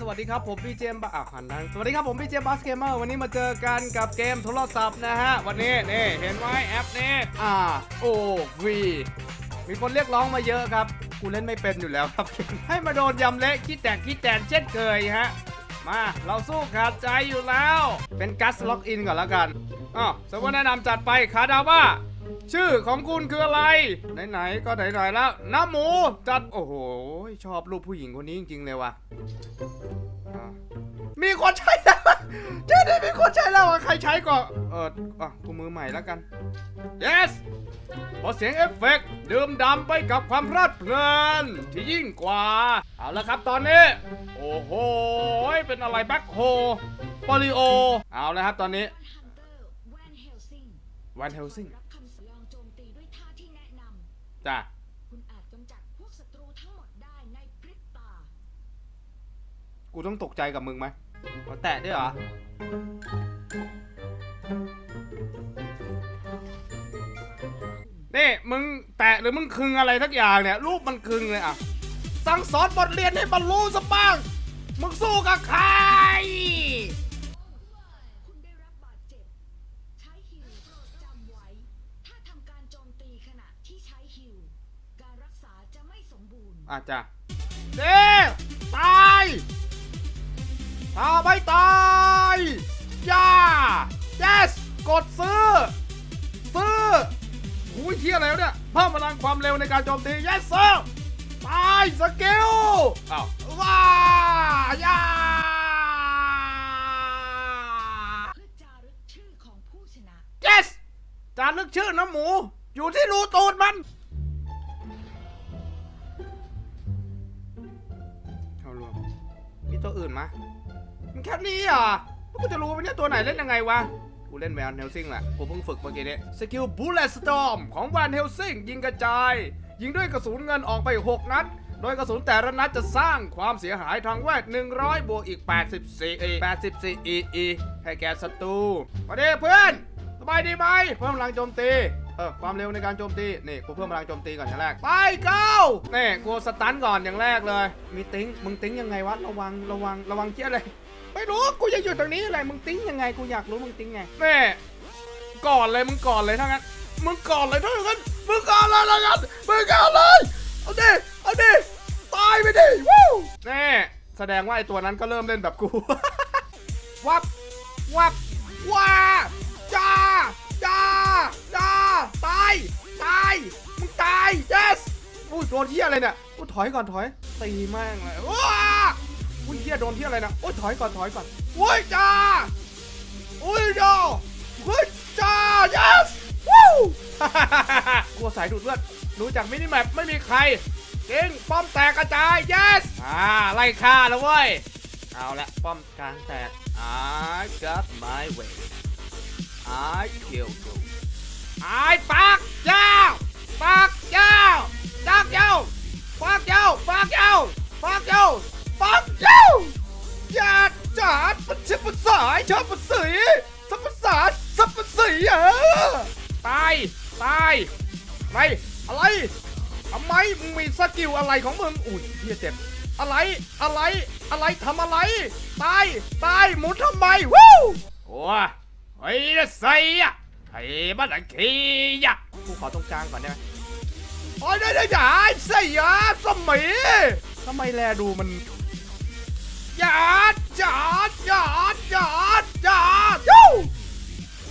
สวัสดีครับผมพี่เจมส์บะอะหันนั้นสวัสดีครับผมพี่เจมส์บัสเกมเมอร์วันนี้มาเจอกันกับเกมโทรศัพท์นะฮะวันนี้นี่เห็นไหมแอปนี้อ่าโอวีมีคนเรียกร้องมาเยอะครับกูเล่นไม่เป็นอยู่แล้วครับ ให้มาโดนยำเละขี้แตกขี้แตนเช่นเคยฮะมาเราสู้ขาดใจอยู่แล้ว เป็นกัสล็อกอินก่อนแล้วกันอ๋อสมมติแนะนำจัดไปคาดาว่า ชื่อของคุณคืออะไร ไหนๆก็ไหนๆแล้วน้ำหมูจัดโอ้โห ชอบรูปผู้หญิงคนนี้จริงๆเลยว่ะอะมีคนใช้แล้วชื่อนี้มีคนใช้แล้วอะใครใช้ก่อนเอออะกูมือใหม่แล้วกัน yes พอเสียงเอฟเฟกต์ดื่มดำไปกับความเพลิดเพลินที่ยิ่งกว่า เอาละครับตอนนี้ โอ้โห เป็นอะไรแบ็คโฮปอลิโอ เอาละครับตอนนี้ฮันเฮลซิง Van Helsing จ้ะำคุณอาจกำจัดพวกศัตรูทั้งหมดได้ในพริบตา กูต้องตกใจกับมึงไหมมาแตะด้วยเหรอ นี่มึงแตะหรือมึงคึงอะไรทักอย่างเนี่ย รูปมันคึงเลยอะ สั่งสอนบทเรียนให้บรรลุสบ้าง มึงสู้กับใคร คุณได้รับบาดเจ็บ ใช้ฮิลโปรดจำไว้ ถ้าทำการโจมตีขณะที่ใช้ฮิลการรักษาจะไม่สมบูรณ์ อาจจะเด้ตายถ้าไม่ตายย่า yes กดซื้อ ซื้อหูยเที่ยอะไรวะเนี่ยเพิ่มพลังความเร็วในการโจมตี yes sir ตายสกิลอ้าวว้าย่าเพื่อจารึกชื่อของผู้ชนะ yes จารึกชื่อน้ำหมู อยู่ที่รูตูดมัน ตัวอื่นมะมันแค่นี้อะแล้วกูจะรู้ไหมเนี่ยตัวไหนเล่นยังไงวะ กูเล่นแวนเฮลซิงแหละ กูเพิ่งฝึกเมื่อกี้นี้สกิลบูเลตสตอมของแวนเฮลซิงยิงกระจาย ยิงด้วยกระสุนเงินออกไป 6 นัด โดยกระสุนแต่ละนัดจะสร้างความเสียหายทางแวด 100 บวกอีก 84เอ84 e e ให้แก่ศัตรูมาด้เพื่อนสบายดีไหมเพิ่มพลังโจมตี เออความเร็วในการโจมตีนี่กูเพิ่มพลังโจมตีก่อนอย่างแรกไปเก้านี่กูสตันก่อนอย่างแรกเลย มีติ้งมึงติ้งยังไงวะระวังระวังระวังเชี่ยอะไรไม่รู้กูจะอยู่ตรงนี้อะไรมึงติ้งยังไงกูอยากรู้มึงติ้งไงแม่ก่อนเลยมึงก่อนเลยถ้างั้นมึงก่อนเลยถ้างั้นมึงก่อนเลยถ้างั้นมึงก่อนเลยเอาดิเอาดิตายไปดิวู้แน่แสดงว่าไอตัวนั้นก็เริ่มเล่นแบบกูวับวับว้าจ้า จ้าจ้าตาย ตาย มึงตาย yes อุ้ยโดนเที่ยอะไรเนี่ยอุ้ยถอยก่อนถอยตีแม่งเลยว้าอุ้ยเที่ยโดนเที่ยอะไรนะอุ้ยถอยก่อนถอยก่อนอุ้ยจ้าอุ้ยจ้าอุ้ยจ้า yes วู้กลัวสายดูดเลือดรู้จักมินิแมปไม่มีใครเก่งป้อมแตกกระจาย yes อ่าไล่ฆ่าแล้วเว้ย เอาละป้อมกลางแตก I got my way I kill you I ปักยาวปักยาวปักยาวปักยาวปักยาวปักยาวปักยาวจัดจัดปัจจุบันสายชอบปัจสีสัพพสารสัพพสีเออตายตายอะไรอะไรทำไมมึงมีสกิลอะไรของมึงอุ้ยเฮียเจ็บอะไรอะไรอะไรทำอะไร ตาย ตาย หมุนทำไมวู้โอ้ ยไอ้ใส่อะไอ้บ้านขี้ยะกูขอตรงกลางก่อนได้ไหมโอ้ยได้ได้ได้ใส่ยะสมัยทำไมแลดูมันหยาดหยาดหยาดหยาดหยาดยู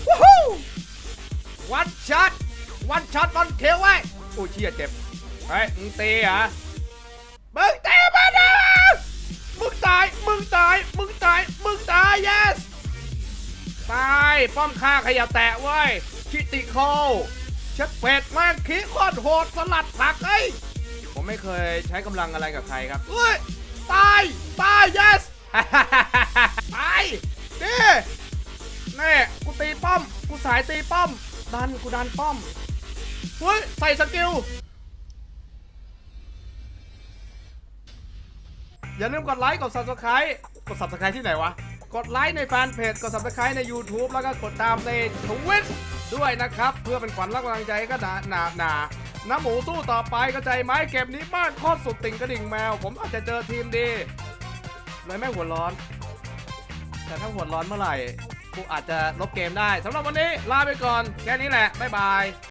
วู้ฮู้วันช็อตวันช็อตวันเขียวไว้โอ้ยเชี่ยเจ็บเฮ้ยมึงตีเหรอมึงตีมานะมึงตายมึงตายมึงตายมึงตาย yes ตายป้อมข้าขยับแตะเว้ยคิติคอลเช็ดเป็ดแม่งขี้โคตรโหดสลัดผักเอ้ยผมไม่เคยใช้กำลังอะไรกับใครครับเฮ้ยตายตาย yes ตายนี่แน่กูตีป้อม กูสายตีป้อม ดันกูดันป้อมเฮ้ยใส่สกิลอย่าลืมกดไลค์กด subscribe กด subscribe ที่ไหนวะ กดไลค์ในแฟนเพจ กด subscribe ใน YouTube แล้วก็กดตามในทวิตด้วยนะครับ เพื่อเป็นขวัญและกำลังใจก็หนาหนาหนาน้ำหมูสู้ต่อไปก็ใจไหมเกมนี้บ้านโคตรสุดติ่งกระดิ่งแมว ผมอาจจะเจอทีมดีเลยไม่หัวร้อน แต่ถ้าหัวร้อนเมื่อไหร่กูอาจจะลบเกมได้สำหรับวันนี้ลาไปก่อน แค่นี้แหละ บ๊ายบาย